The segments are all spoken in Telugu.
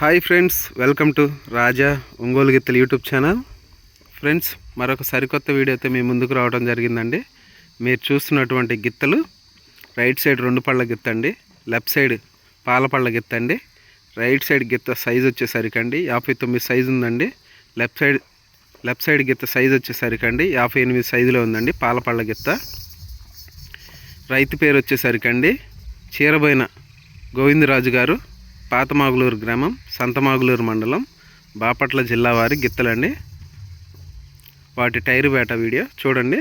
Hi friends welcome to Raja Ongole గిత్తలు యూట్యూబ్ ఛానల్ ఫ్రెండ్స్ మరొక సరికొత్త వీడియోతో మీ ముందుకు రావడం జరిగిందండి. మీరు చూస్తున్నటువంటి గిత్తలు రైట్ సైడ్ రెండు పళ్ళ గిత్త అండి లెఫ్ట్ సైడ్ పాల పళ్ళ గిత్త అండి రైట్ సైడ్ గిత్త సైజ్ వచ్చేసరికి అండి యాభై తొమ్మిది సైజు ఉందండి లెఫ్ట్ సైడ్ లెఫ్ట్ సైడ్ గిత్త సైజ్ వచ్చేసరికి అండి యాభై ఎనిమిది సైజులో ఉందండి పాల పళ్ళ గిత్త. రైతు పేరు వచ్చేసరికి అండి చీరబోయిన గోవిందరాజు గారు పాతమాగులూరు గ్రామం సంతమాగులూరు మండలం బాపట్ల జిల్లా వారి గిత్తలండి. వాటి టైరు వేట వీడియో చూడండి.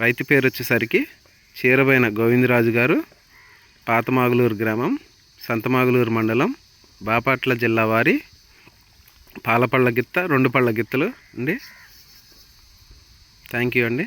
రైతు పేరు వచ్చేసరికి చీరబైన గోవిందరాజు గారు పాతమాగులూరు గ్రామం సంతమాగులూరు మండలం బాపట్ల జిల్లా వారి పాలపళ్ళ గిత్త రెండు పళ్ళ గిత్తలు అండి. థ్యాంక్ యూ అండి.